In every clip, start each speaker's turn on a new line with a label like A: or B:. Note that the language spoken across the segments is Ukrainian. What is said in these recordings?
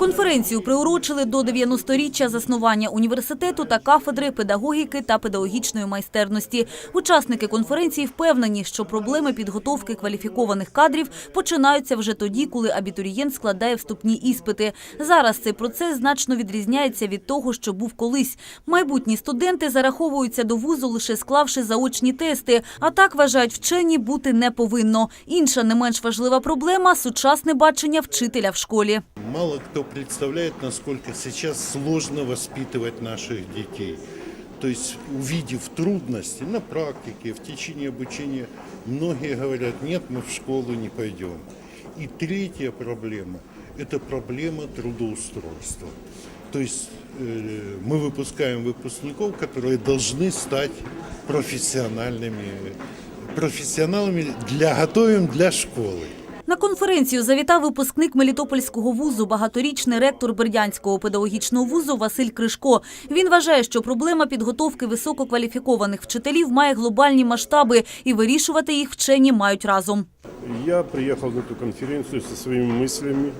A: Конференцію приурочили до 90-річчя заснування університету та кафедри педагогіки та педагогічної майстерності. Учасники конференції впевнені, що проблеми підготовки кваліфікованих кадрів починаються вже тоді, коли абітурієнт складає вступні іспити. Зараз цей процес значно відрізняється від того, що був колись. Майбутні студенти зараховуються до вузу лише склавши заочні тести. А так вважають вчені бути не повинно. Інша не менш важлива проблема сучасне бачення вчителя в школі.
B: Мало кто представляет, насколько сейчас сложно воспитывать наших детей. То есть, увидев трудности на практике, в течение обучения, многие говорят, нет, мы в школу не пойдем. И третья проблема – это проблема трудоустройства. То есть э, мы выпускаем выпускников, которые должны стать профессиональными, профессионалами, для, готовим для школы.
A: На конференцію завітав випускник Мелітопольського вузу, багаторічний ректор Бердянського педагогічного вузу Василь Кришко. Він вважає, що проблема підготовки висококваліфікованих вчителів має глобальні масштаби і вирішувати їх вчені мають разом.
C: Я приехал на эту конференцию со своими мыслями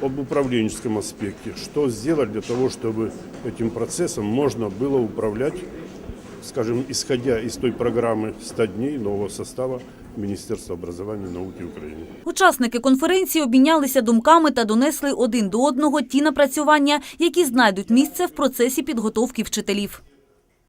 C: об управленческом аспекте. Что сделать для того, чтобы этим процессом можно было управлять, скажем, исходя из той программы 100 дней нового состава Міністерства образування і науки України.
A: Учасники конференції обмінялися думками та донесли один до одного ті напрацювання, які знайдуть місце в процесі підготовки вчителів.